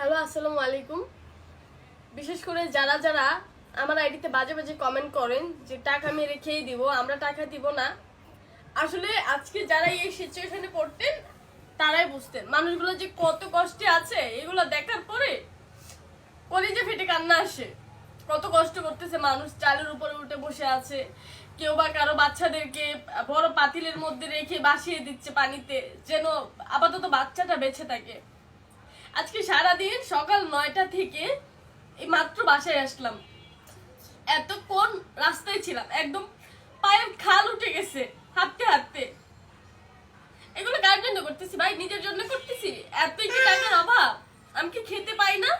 Hello, আসসালামু আলাইকুম। বিশেষ করে যারা যারা আমার আইডিতে বাজে বাজে কমেন্ট করেন যে টাকা আমি রেখেই দিব, আমরা টাকা দিব না। আসলে আজকে যারা এই সিচুয়েশনে পড়তেন, তারাই বুঝতেন। মানুষগুলো যে কত কষ্টে আছে, এগুলো দেখার পরে কলিজে ফেটে কান্না আসে। কত কষ্ট করতেছে মানুষ, চালের উপরে উঠে বসে আছে। কেউ বা কারও বাচ্চাদেরকে বড় পাতিলের মধ্যে রেখে বাসিয়ে দিচ্ছে পানিতে, যেন আপাতত বাচ্চাটা বেঁচে থাকে। আজকে সারাদিন সকাল নয়টা থেকে এই মাত্র বাসায় আসলাম। এতক্ষণ রাস্তায় ছিলাম, একদম পায়ের খাল উঠে গেছে, হাঁটতে হাঁটতে। এগুলো কার জন্য করতেছি ভাই? নিজের জন্য করতেছি। এতই কি টাকার অভাব, আমি কি খেতে পাই না?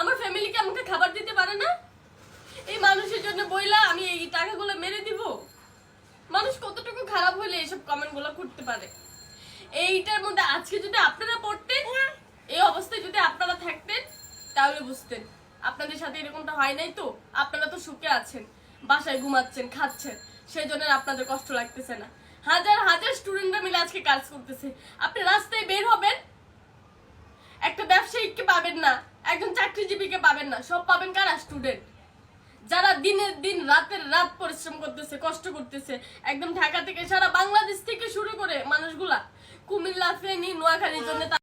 আমার ফ্যামিলিকে আমাকে খাবার দিতে পারে না? এই মানুষের জন্য বইলা আমি এই টাকাগুলো মেরে দিব? মানুষ কতটুকু খারাপ হলে এসব কমেন্টগুলো করতে পারে? এইটার মধ্যে আজকে যদি আপনারা পড়তেন এই অবস্থায় যদি আপনারা থাকতেন বুঝতেন আপনাদের সাথে এরকমটা হয় নাই তো? আপনারা তো সুখে আছেন, বাসায় ঘুমাচ্ছেন, খাচ্ছেন। সেই জন্য আপনাদের কষ্ট লাগতেছে না। হাজার হাজার স্টুডেন্টরা মিলে আজকে কাজ করতেছে। আপনি রাস্তায় বের হবেন, একটা ব্যবসায়িককে পাবেন না, একজন চাকরিজীবীকে পাবেন না, সব পাবেন কারা? স্টুডেন্ট। যারা দিনের দিন রাতের রাত পরিশ্রম করতেছে, কষ্ট করতেছে, একদম ঢাকা থেকে সারা বাংলাদেশ থেকে শুরু করে মানুষগুলা, কুমিল্লা, ফেনী, নোয়াখালীর জন্য